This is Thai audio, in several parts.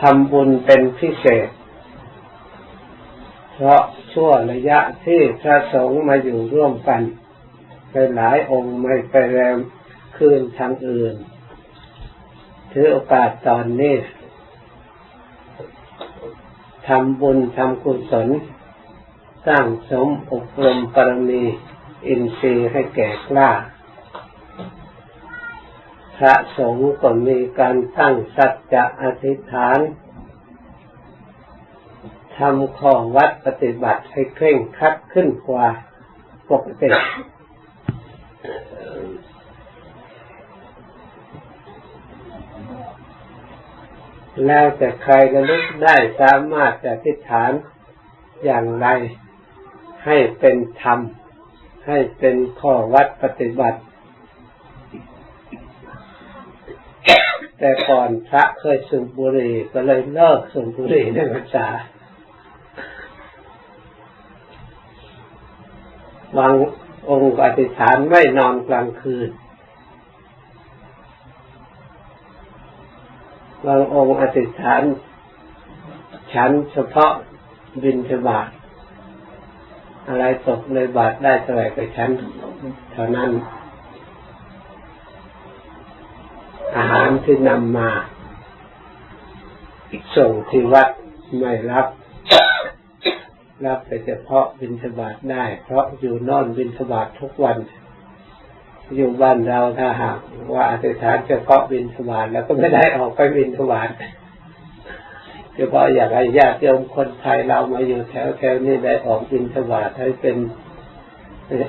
ทำบุญเป็นพิเศษ เพราะชั่วระยะที่พระสงฆ์มาอยู่ร่วมกันไปหลายองค์ไม่ไปแรมคืนทางอื่น ถือโอกาสตอนนี้ทำบุญทำกุศลสร้างสมอบรมปรมี อินทรีย์ให้แก่กล้า พระสงฆ์ก็มีการตั้งสัจจะอธิษฐานทำข้อวัดปฏิบัติให้เคร่งครัดขึ้นกว่าปกติแล้วแต่ใครระลึกได้สามารถจะอธิษฐานอย่างไรให้เป็นธรรม ให้เป็นข้อวัดปฏิบัติ แต่ก่อนพระเคยสูบบุหรี่ก็เลยเลิกสูบบุหรี่ในพรรษาบางองค์อธิษฐานไม่นอนกลางคืน บางองค์อธิษฐานฉันเฉพาะบินทบาทอะไรตกในบาทได้เท่าไหร่ก็ฉันเท่านั้น อาหารที่นำมาส่งที่วัดไม่รับ รับแต่เฉพาะบินทบาทได้ เพราะอยู่นอนบินทบาททุกวัน อยู่บ้านเราถ้าหากว่าอธิษฐานเฉพาะบินทบาทแล้วก็ไม่ได้ออกไปบินทบาทเฉพาะอยากให้ญาติโยมคนไทยเรามาอยู่แถวแถวนี้ได้ออกบินทบาทให้เป็น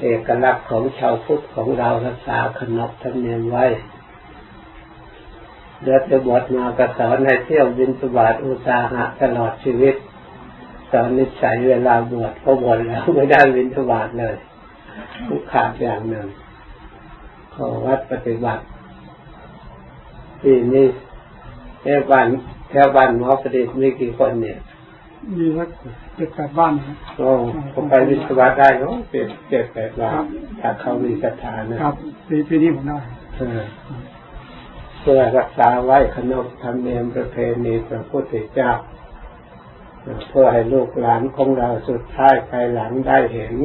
เอกลักษณ์ของชาวพุทธของเรารักษาขนบธรรมเนียมไว้ เดือดจะบวชมากระสอนให้เที่ยวบินสบาทอุตสาหะตลอดชีวิตสอนนิสัยเวลาบวชพอบวชแล้วไม่ได้บินสบาทเลยทุกขาดอย่างหนึ่งขอวัดปฏิบัติปีนี้แค่บ้านแค่บ้านหมอประดิษฐ์มีกี่คนเนี่ยมีสักเจ็ดแปดบ้านครับโอ้ผมไปบินสบาทได้เนาะเจ็ดเจ็ดแปดวันถ้าเขามีศรัทธานะครับปีปีนี้ผมได้เออเพื่อรักษาไว้ขนบธรรมเนียมประเพณีพระพุทธเจ้า เพื่อให้ลูกหลานของเราสุดท้ายภายหลังได้เห็น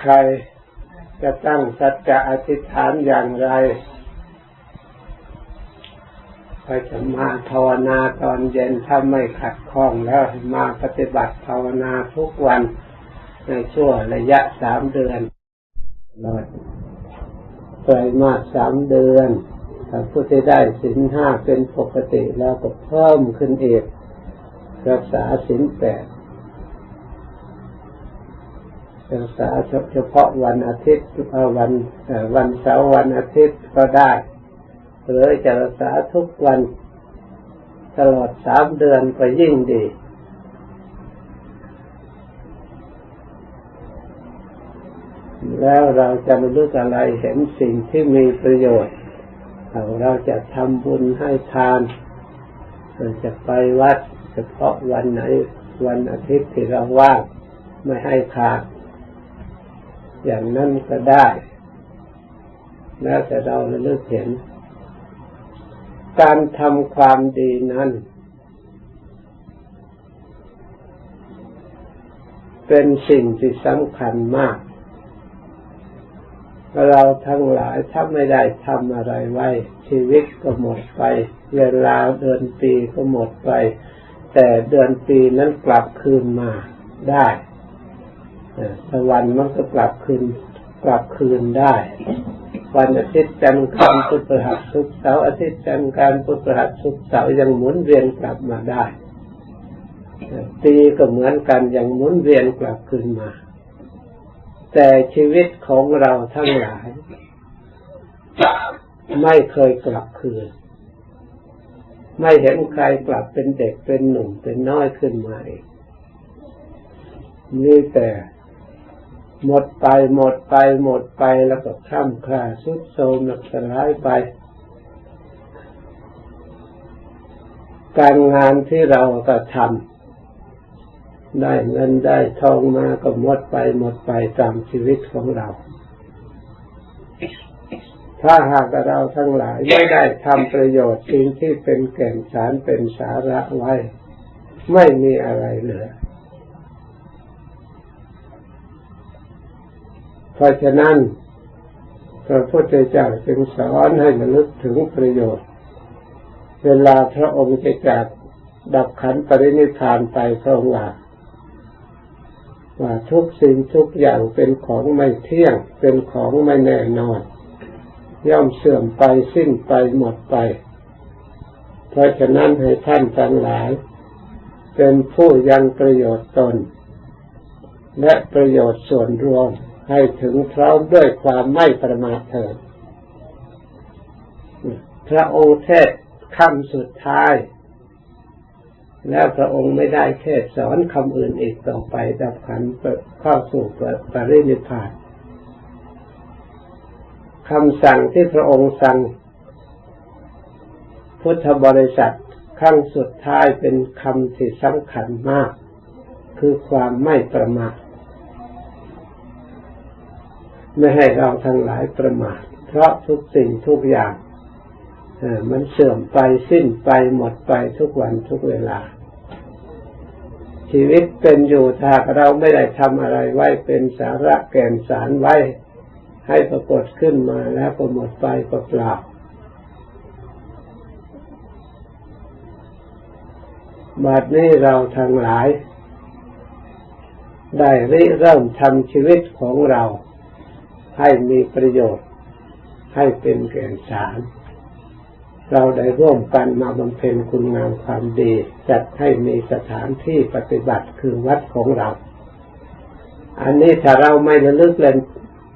ใครจะตั้งสัจจะอธิษฐานอย่างไรไปจะมาภาวนาตอนเย็นถ้าไม่ขัดข้องแล้วมาปฏิบัติภาวนาทุกวันในช่วงระยะสามเดือนรอด ไตรมาสสามเดือนถ้าผู้ที่ได้สินห้าเป็นปกติแล้วก็เพิ่มขึ้นอีกรักษาสินแปดรักษาเฉพาะวันอาทิตย์วันวันเสาร์วันอาทิตย์ก็ได้ หรือจะรักษาทุกวันตลอดสามเดือนก็ยิ่งดี แล้วเราจะไม่รู้อะไรเห็นสิ่งที่มีประโยชน์ เราจะทำบุญให้ทานเราจะไปวัดเฉพาะวันไหนวันอาทิตย์ที่เราว่างไม่ให้ขาดอย่างนั้นก็ได้ แล้วแต่เราระลึกเห็น การทำความดีนั้นเป็นสิ่งที่สำคัญมาก เราทั้งหลายถ้าไม่ได้ทำอะไรไว้ ชีวิตก็หมดไป เวลาเดือนปีก็หมดไป แต่เดือนปีนั้นกลับคืนมาได้ตะวันมันก็กลับคืนกลับคืนได้ วันอาทิตย์จันทร์คันพุธหัสศุกเสาร์อาทิตย์จันทร์การพุธหัสศุกเสาร์ยังหมุนเวียนกลับมาได้ปีก็เหมือนกันยังหมุนเวียนกลับคืนมา แต่ชีวิตของเราทั้งหลาย ไม่เคยกลับคืน ไม่เห็นใครกลับเป็นเด็กเป็นหนุ่มเป็นน้อยขึ้นมาเองนี่แต่หมดไปหมดไปหมดไปแล้วก็คล่ำคลาสุดโทมหนักสลายไป การงานที่เราก็ทำ ได้เงินได้ทองมาก็หมดไปหมดไปตามชีวิตของเรา ถ้าหากเราทั้งหลายไม่ได้ทำประโยชน์สิ่งที่เป็นแก่นสารเป็นสาระไว้ ไม่มีอะไรเหลือ เพราะฉะนั้นพระพุทธเจ้าจึงสอนให้ระลึกถึงประโยชน์ เวลาพระองค์จะจากดับขันปรินิพานไปพระองค์ว่า ว่าทุกสิ่งทุกอย่างเป็นของไม่เที่ยง เป็นของไม่แน่นอน ย่อมเสื่อมไปสิ้นไปหมดไป เพราะฉะนั้นให้ท่านทั้งหลาย เป็นผู้ยังประโยชน์ตน และประโยชน์ส่วนรวมให้ถึงพร้อมด้วยความไม่ประมาทเถิดพระองค์เทศคำสุดท้าย แล้วพระองค์ไม่ได้เทศสอนคำอื่นอีกต่อไปดับขันเข้าสู่ปรินิพพานคำสั่งที่พระองค์สั่ง พุทธบริษัทขั้งสุดท้ายเป็นคำที่สำคัญมาก คือความไม่ประมาทไม่ให้เราทั้งหลายประมาทเพราะทุกสิ่งทุกอย่าง มันเสื่อมไปสิ้นไปหมดไปทุกวันทุกเวลา ชีวิตเป็นอยู่ถ้าเราไม่ได้ทำอะไรไว้เป็นสาระแก่นสารไว้ ให้ปรากฏขึ้นมาแล้วก็หมดไปเปล่าบัดนี้เราทั้งหลาย ได้ริเริ่มทำชีวิตของเรา ให้มีประโยชน์ ให้เป็นแก่นสาร เราได้ร่วมกันมาบำเพ็ญคุณงามความดี จัดให้มีสถานที่ปฏิบัติคือวัดของเรา อันนี้ถ้าเราไม่ระลึกเลย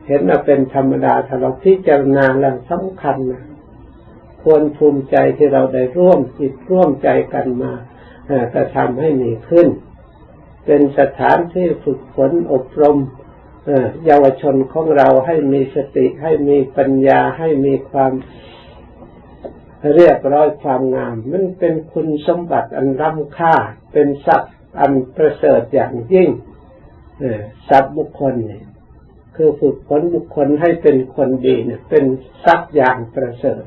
เห็นว่าเป็นธรรมดาถ้าเราพิจารณาแล้วสำคัญนะควรภูมิใจที่เราได้ร่วมจิตร่วมใจกันมากระทำให้มีขึ้น เป็นสถานที่ฝึกฝนอบรมเยาวชนของเราให้มีสติให้มีปัญญาให้มีความ เรียบร้อยความงาม มันเป็นคุณสมบัติอันล้ำค่า เป็นทรัพย์อันประเสริฐอย่างยิ่งทรัพย์บุคคลเนี่ยคือฝึกฝนบุคคลให้เป็นคนดีเนี่ยเป็นทรัพย์อย่างประเสริฐ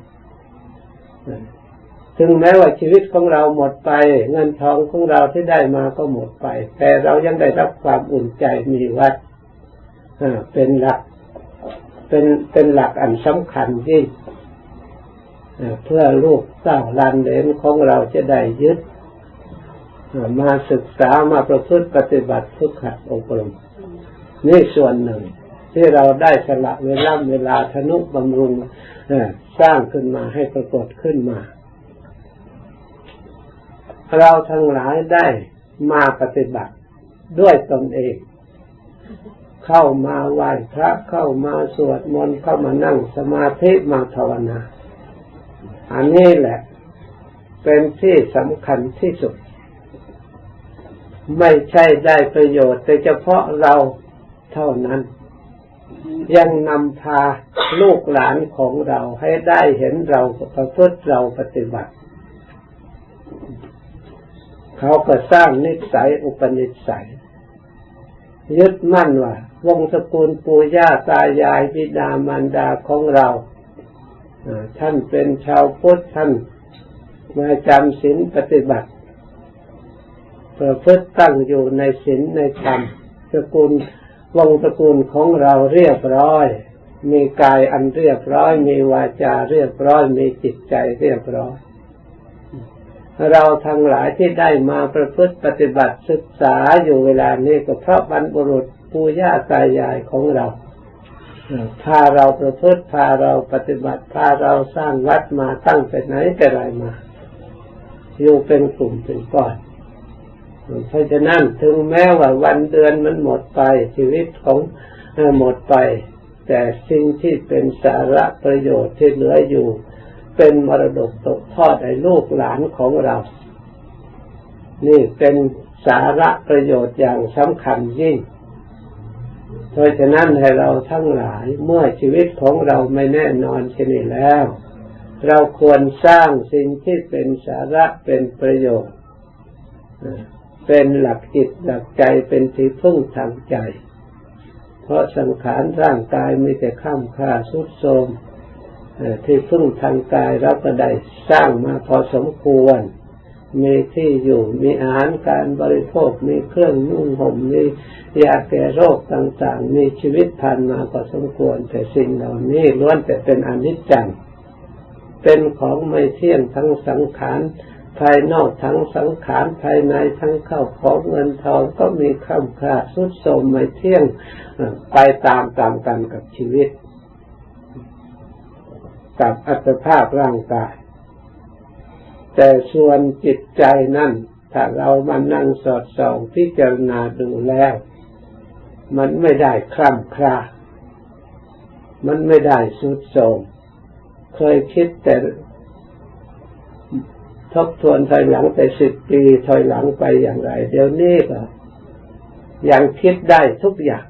ถึงแม้ว่าชีวิตของเราหมดไป เงินทองของเราที่ได้มาก็หมดไป แต่เรายังได้รับความอุ่นใจมีวัดเป็นหลัก เป็นเป็นหลักอันสำคัญยิ่ง เพื่อลูกเต้าลานเลนของเราจะได้ยึดมาศึกษามาประพฤติปฏิบัติฝึกหัดอบรมนี่ส่วนหนึ่ง ที่เราได้สละเวลาเวลาธนุบำรุงสร้างขึ้นมาให้ปรากฏขึ้นมา เราทั้งหลายได้มาปฏิบัติด้วยตนเอง เข้ามาไหว้พระเข้ามาสวดมนต์เข้ามานั่งสมาธิมาภาวนา อันนี้แหละ เป็นที่สำคัญที่สุด ไม่ใช่ได้ประโยชน์ แต่เฉพาะเราเท่านั้น ยังนำพาลูกหลานของเราให้ได้เห็นเราประพฤติเราปฏิบัติ เขาก็สร้างนิสัยอุปนิสัยยึดมั่นว่า วงศกุลปู่ย่าตายายบิดามารดาของเรา ท่านเป็นชาวพุทธท่านมาจำศีลปฏิบัติประพฤติตั้งอยู่ในศีลในธรรมสกุลวงศกุลของเราเรียบร้อย มีกายอันเรียบร้อย มีวาจาเรียบร้อย มีจิตใจเรียบร้อย เราทั้งหลายที่ได้มาประพฤติปฏิบัติศึกษาอยู่เวลานี้ก็เพราะบรรพบุรุษปู่ย่าตายายของเรา พาเราประพฤติพาเราปฏิบัติพาเราสร้างวัดมาตั้งแต่ไหนแต่ไรมาอยู่เป็นกลุ่มเป็นก้อนเพราะฉะนั้นถึงแม้ว่าวันเดือนมันหมดไปชีวิตของหมดไป แต่สิ่งที่เป็นสาระประโยชน์ที่เหลืออยู่ เป็นมรดกตกทอดให้ลูกหลานของเรา นี่เป็นสาระประโยชน์อย่างสำคัญยิ่ง เพราะฉะนั้นให้เราทั้งหลายเมื่อชีวิตของเราไม่แน่นอนเช่นนี้แล้ว เราควรสร้างสิ่งที่เป็นสาระเป็นประโยชน์ เป็นหลักจิตหลักใจเป็นที่พึ่งทางใจ เพราะสังขารร่างกายมีแต่ข้ามค่าสุดโทมที่พึ่งทางกายเราก็ได้สร้างมาพอสมควร มีที่อยู่ มีอาหารการบริโภค มีเครื่องนุ่งห่ม มียาแก้โรคต่างๆ มีชีวิตผ่านมาพอสมควร แต่สิ่งเหล่านี้ล้วนแต่เป็นอนิจจัง เป็นของไม่เที่ยงทั้งสังขารภายนอกทั้งสังขารภายในทั้งเข้าของเงินทองก็มีคำค่าสุดโทรมไม่เที่ยงไปตามตามกันกับชีวิต กับอัตภาพร่างกาย แต่ส่วนจิตใจนั่น ถ้าเรามานั่งสอดส่องพิจารณาดูแล้ว มันไม่ได้คล่ำคลามันไม่ได้สุดโทมเคยคิดแต่ทบทวนถอยหลังไปสิบปีถอยหลังไปอย่างไร เดี๋ยวนี้ก็ยังคิดได้ทุกอย่าง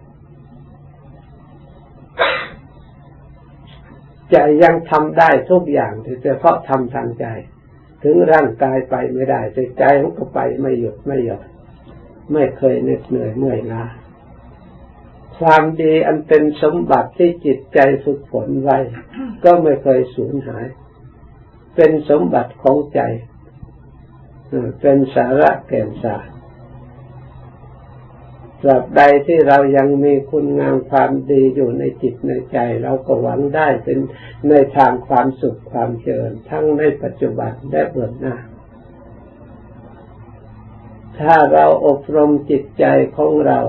ใจยังทำได้ทุกอย่างแต่เพราะทำทางใจ ถึงร่างกายไปไม่ได้แต่ใจมันก็ไปไม่หยุดไม่หยุดไม่เคยเหน็ดเหนื่อยเมื่อยล้าความดีอันเป็นสมบัติที่จิตใจฝึกฝนไว้ ก็ไม่เคยสูญหาย เป็นสมบัติของใจเออเป็นสาระแก่นสาร ตราบใดที่เรายังมีคุณงามความดีอยู่ในจิตในใจ เราก็หวังได้เป็นในทางความสุขความเจริญทั้งในปัจจุบันและเบื้องหน้า ถ้าเราอบรมจิตใจของเรา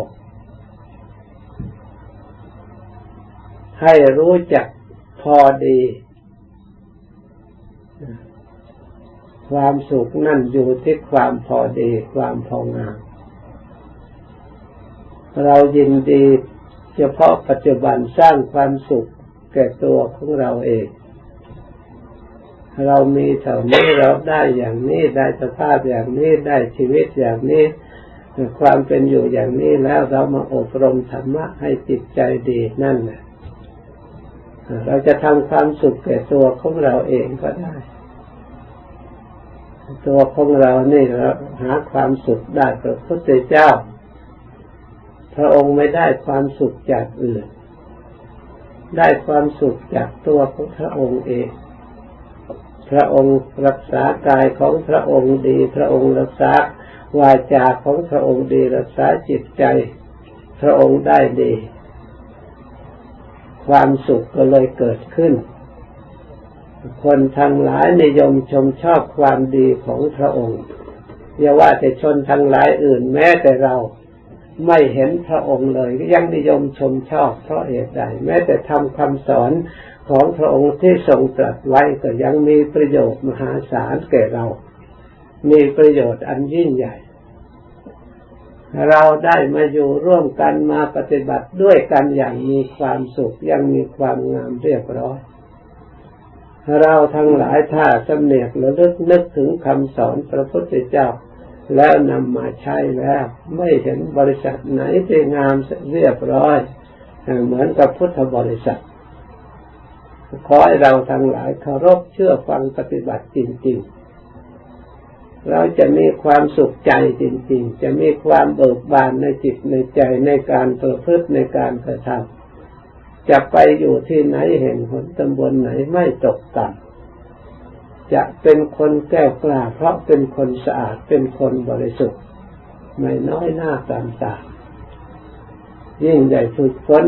ให้รู้จักพอดี ความสุขนั่นอยู่ที่ความพอดีความพองาม เรายินดีเฉพาะปัจจุบันสร้างความสุขแก่ตัวของเราเอง เรามีเท่านี้เราได้อย่างนี้ได้สภาพอย่างนี้ได้ชีวิตอย่างนี้ความเป็นอยู่อย่างนี้แล้วเรามาอบรมธรรมะให้จิตใจดีนั่นแหละเราจะทำความสุขแก่ตัวของเราเองก็ได้ ตัวของเรานี่เราหาความสุขได้พระพุทธเจ้า พระองค์ไม่ได้ความสุขจากอื่น ได้ความสุขจากตัวของพระองค์เอง พระองค์รักษากายของพระองค์ดี พระองค์รักษาวาจาของพระองค์ดี รักษาจิตใจ พระองค์ได้ดี ความสุขก็เลยเกิดขึ้น คนทั้งหลายนิยมชมชอบความดีของพระองค์อย่าว่าแต่ชนทั้งหลายอื่นแม้แต่เรา ไม่เห็นพระองค์เลยก็ยังนิยมชมชอบเพราะเหตุใดแม้แต่ทำคำสอนของพระองค์ที่ทรงตรัสไว้ก็ยังมีประโยชน์มหาศาลแก่เรา มีประโยชน์อันยิ่งใหญ่ เราได้มาอยู่ร่วมกันมาปฏิบัติด้วยกันอย่างมีความสุขยังมีความงามเรียบร้อยเราทั้งหลายถ้าสำเนียกระลึกนึกถึงคำสอนพระพุทธเจ้า แล้วนำมาใช้แล้ว ไม่เห็นบริษัทไหนที่งามเรียบร้อย เหมือนกับพุทธบริษัท ขอให้เราทั้งหลายเคารพเชื่อฟังปฏิบัติจริง ๆ เราจะมีความสุขใจจริง ๆ จะมีความเบิกบานในจิตในใจในการประพฤติในการกระทำจะไปอยู่ที่ไหนเห็นผลตำบลไหนไม่ตกต่ำ จะเป็นคนแก้วกล้าเพราะเป็นคนสะอาดเป็นคนบริสุทธิ์ ไม่น้อยหน้าตามตายิ่งใหญ่ฝึกฝน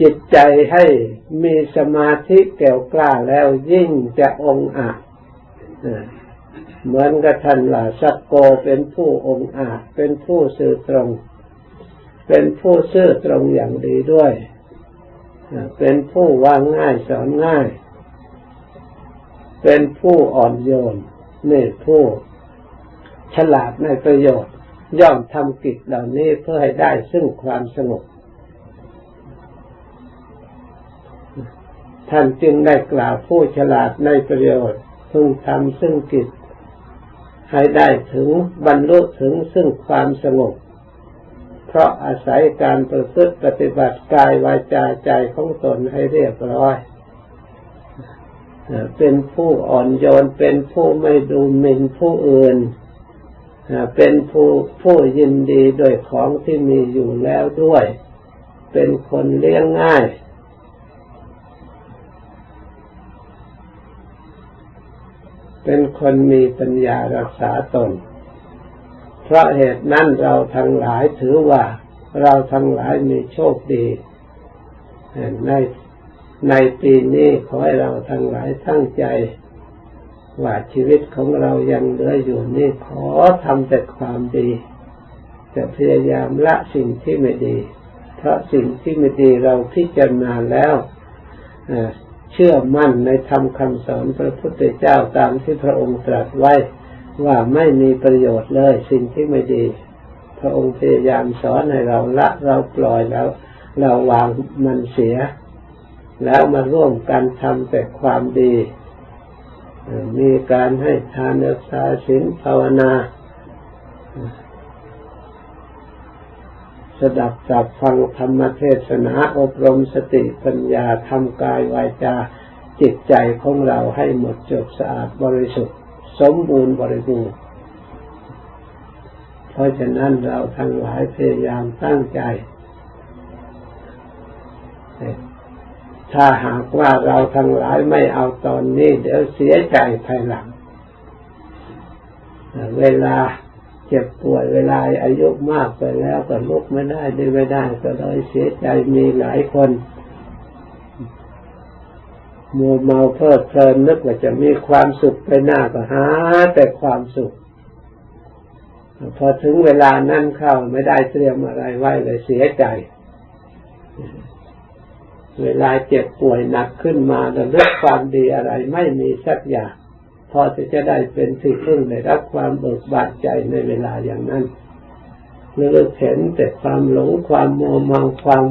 จิตใจให้มีสมาธิแก่วกล้าแล้วยิ่งจะองอาจเหมือนกับท่านว่าสักโกเป็นผู้องอาจเป็นผู้สื่อตรง เป็นผู้ซื่อตรงอย่างดีด้วย เป็นผู้วางง่ายสอนง่าย เป็นผู้อ่อนโยนนี่ผู้ฉลาดในประโยชน์ ย่อมทำกิจเหล่านี้เพื่อให้ได้ซึ่งความสงบท่านจึงได้กล่าวผู้ฉลาดในประโยชน์พึงทำซึ่งกิจ ให้ได้ถึงบรรลุถึงซึ่งความสงบ เพราะอาศัยการประพฤติปฏิบัติกายวาจาใจของตนให้เรียบร้อย เป็นผู้อ่อนโยน เป็นผู้ไม่ดูหมิ่นผู้อื่น เป็นผู้ผู้ยินดีโดยของที่มีอยู่แล้วด้วย เป็นคนเลี้ยงง่าย เป็นคนมีปัญญารักษาตน เพราะเหตุนั้นเราทั้งหลายถือว่า เราทั้งหลายมีโชคดีใน ในปีนี้ขอให้เราทั้งหลายตั้งใจ ว่าชีวิตของเรายังเหลืออยู่นี่ขอทำแต่ความดี จะพยายามละสิ่งที่ไม่ดี เพราะสิ่งที่ไม่ดีเราพิจารณาแล้วเชื่อมั่นในธรรมคำสอนพระพุทธเจ้าตามที่พระองค์ตรัสไว้ว่าไม่มีประโยชน์เลยสิ่งที่ไม่ดี พระองค์พยายามสอนให้เราละเราปล่อยแล้ว เราวางมันเสีย แล้วมาร่วมกันทำแต่ความดี มีการให้ทานรักษาศีลภาวนา สดับสับฟังธรรมเทศนาอบรมสติปัญญาทำกายวาจาจิตใจของเราให้หมดจดสะอาดบริสุทธิ์ สมบูรณ์บริบูรณ์ เพราะฉะนั้นเราทั้งหลายพยายามตั้งใจ ถ้าหากว่าเราทั้งหลายไม่เอาตอนนี้ เดี๋ยวเสียใจภายหลัง เวลาเจ็บป่วยเวลาอายุมากไปแล้วก็ลุกไม่ได้ดีไม่ได้ก็เลยเสียใจมีหลายคนมัวเมาเพลิดเพลินนึกว่าจะมีความสุขไปหน้าก็หาแต่ความสุข พอถึงเวลานั่นเข้าไม่ได้เตรียมอะไรไว้เลยเสียใจ เวลาเจ็บป่วยหนักขึ้นมาแล้วเลือกความดีอะไรไม่มีสักอย่าง พอจะจะได้เป็นที่พึ่งได้รับความเบิกบานใจในเวลาอย่างนั้นเลือกเห็นแต่ความหลงความมัวเมาความ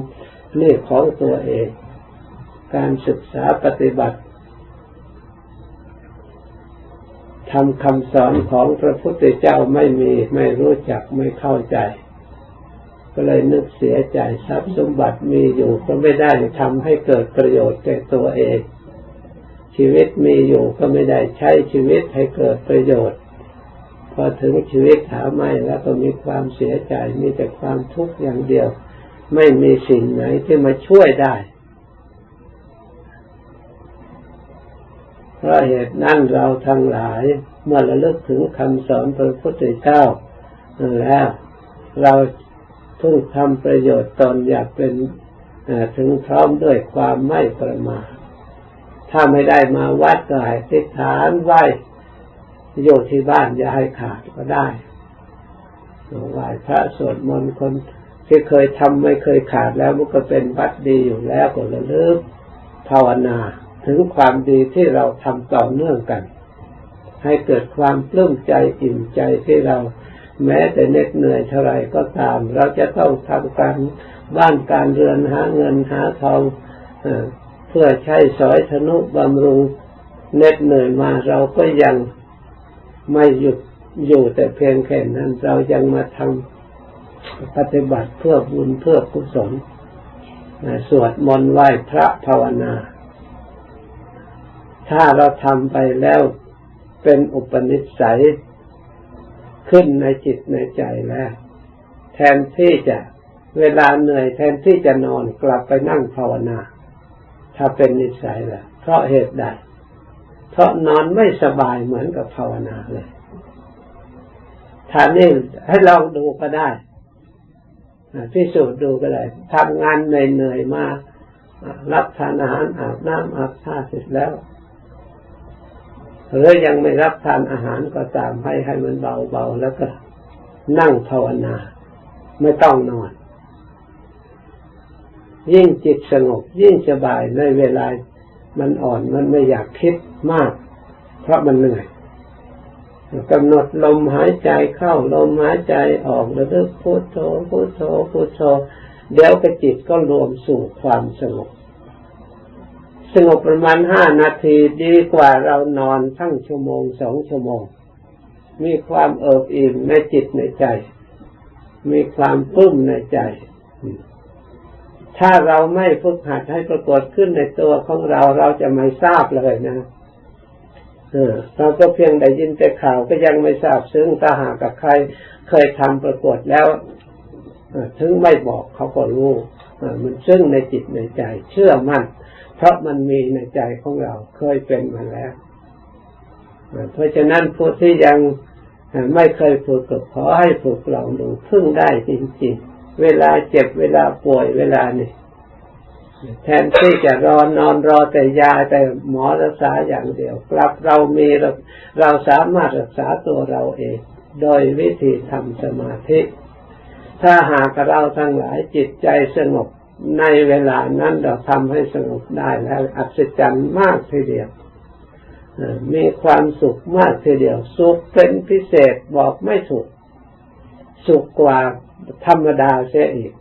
เรียกของตัวเอง การศึกษาปฏิบัติทำคำสอนของพระพุทธเจ้าไม่มีไม่รู้จักไม่เข้าใจ ก็เลยนึกเสียใจทรัพย์สมบัติมีอยู่ก็ไม่ได้ทำให้เกิดประโยชน์แก่ตัวเอง ชีวิตมีอยู่ก็ไม่ได้ใช้ชีวิตให้เกิดประโยชน์ พอถึงชีวิตหาไม่แล้วก็มีความเสียใจมีแต่ความทุกข์อย่างเดียว ไม่มีสิ่งไหนที่มาช่วยได้เพราะเหตุนั้นเราทั้งหลาย เมื่อระลึกถึงคำสอนพระพุทธเจ้าแล้วเรา ทุ่งทำประโยชน์ตนอยากเป็นถึงพร้อมด้วยความไม่ประมาทถ้าไม่ได้มาวัดก็ให้ติดฐานไหวอยู่ที่บ้านอย่าให้ขาดก็ได้ไหวพระสวดมนต์คนที่เคยทำไม่เคยขาดแล้วมันก็เป็นวัดดีอยู่แล้วก็ระลึกภาวนาถึงความดีที่เราทำต่อเนื่องกัน ให้เกิดความปลื้มใจอิ่มใจที่เรา แม้แต่เหน็ดเหนื่อยเท่าไรก็ตาม เราจะต้องทำการบ้านการเรือนหาเงินหาทองเพื่อใช้สอยธนุบำรุงเน็ดเหนื่อยมาเราก็ยังไม่หยุดอยู่แต่เพียงแค่นั้น เรายังมาทำปฏิบัติเพื่อบุญเพื่อกุศลสวดมนต์ไหว้พระภาวนา ถ้าเราทำไปแล้วเป็นอุปนิสัย ขึ้นในจิตในใจแล้ว แทนที่จะเวลาเหนื่อยแทนที่จะนอนกลับไปนั่งภาวนา ถ้าเป็นนิสัยแหละเพราะเหตุใด เพราะนอนไม่สบายเหมือนกับภาวนาเลยท่านี่ให้ลองดูก็ได้พิสูจน์ดูก็ได้ทำงานเหนื่อยๆมารับทานอาหารอาบน้ำอาบท่าเสร็จแล้ว หรือยังไม่รับทานอาหารก็ตามให้ให้มันเบาๆแล้วก็นั่งภาวนา ไม่ต้องนอน ยิ่งจิตสงบ ยิ่งสบายในเวลามันอ่อนมันไม่อยากคิดมาก เพราะมันเหนื่อยกำหนดลมหายใจเข้าลมหายใจออกแล้วลึกพุทโธพุทโธพุทโธเดี๋ยวกระจิตก็รวมสู่ความสงบ สงบประมาณห้านาทีดีกว่าเรานอนทั้งชั่วโมงสองชั่วโมง มีความเอิบอิ่มในจิตในใจ มีความปลื้มในใจ ถ้าเราไม่ฝึกหัดให้ปรากฏขึ้นในตัวของเราเราจะไม่ทราบเลยนะเราก็เพียงได้ยินแต่ข่าวก็ยังไม่ทราบซึ่งถ้าหากกับใครเคยทำปรากฏแล้ว ถึงไม่บอกเขาก็รู้ มันซึ่งในจิตในใจ เชื่อมั่นเพราะมันมีในใจของเราเคยเป็นมาแล้วเพราะฉะนั้นผู้ที่ยังไม่เคยฝึกก็ขอให้ฝึกลองดูพึ่งได้จริงๆ เวลาเจ็บเวลาป่วยเวลานี่แทนที่จะรอนอนรอแต่ยาแต่หมอรักษาอย่างเดียว กลับเรามีเราเราสามารถรักษาตัวเราเอง โดยวิธีทำสมาธิ ถ้าหากเราทั้งหลายจิตใจสงบในเวลานั้นเราทำให้สงบได้แล้วอัศจรรย์มากทีเดียวมีความสุขมากทีเดียว สุขเป็นพิเศษบอกไม่ถูก สุขกว่าธรรมดาเสียอีก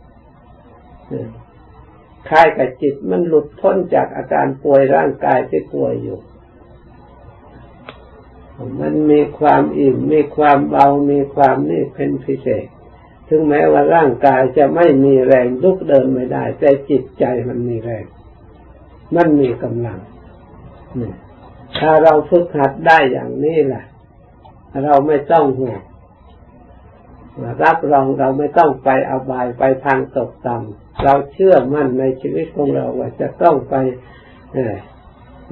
คล้ายกับจิตมันหลุดพ้นจากอาการป่วยร่างกายที่ป่วยอยู่ มันมีความอิ่มมีความเบามีความนี่เป็นพิเศษ ถึงแม้ว่าร่างกายจะไม่มีแรงลุกเดินไม่ได้ แต่จิตใจมันมีแรง มันมีกำลังถ้าเราฝึกหัดได้อย่างนี้แหละเราไม่ต้องห่วงรับรองเราไม่ต้องไปอาบายไปทางตกต่ำเราเชื่อมั่นในชีวิตของเราว่าจะต้องไป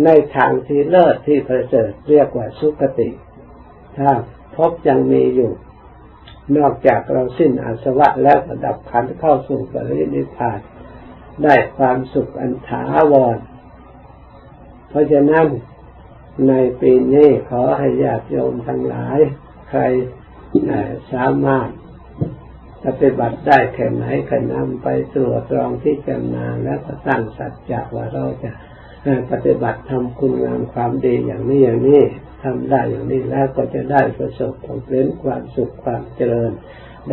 ในทางที่เลิศที่ประเสริฐเรียกว่าสุคติ ถ้าพบยังมีอยู่ นอกจากเราสิ้นอาสวะแล้วระดับขันเข้าสู่ปรินิพพานได้ความสุขอันถาวร เพราะฉะนั้นในปีนี้ขอให้ญาติโยมทั้งหลาย ใครสามารถปฏิบัติได้แค่ไหนก็นำไปตรวจตรองที่จำนาแล้วก็ตั้งสัจจะว่าเราจะปฏิบัติทำคุณงามความดีอย่างนี้อย่างนี้ ทำได้อย่างนี้แล้วก็จะได้ประสบผลเป็นความสุขความเจริญ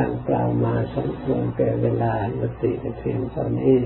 ดังกล่าวมาสมควรแก่เวลายุติเพียงเท่านี้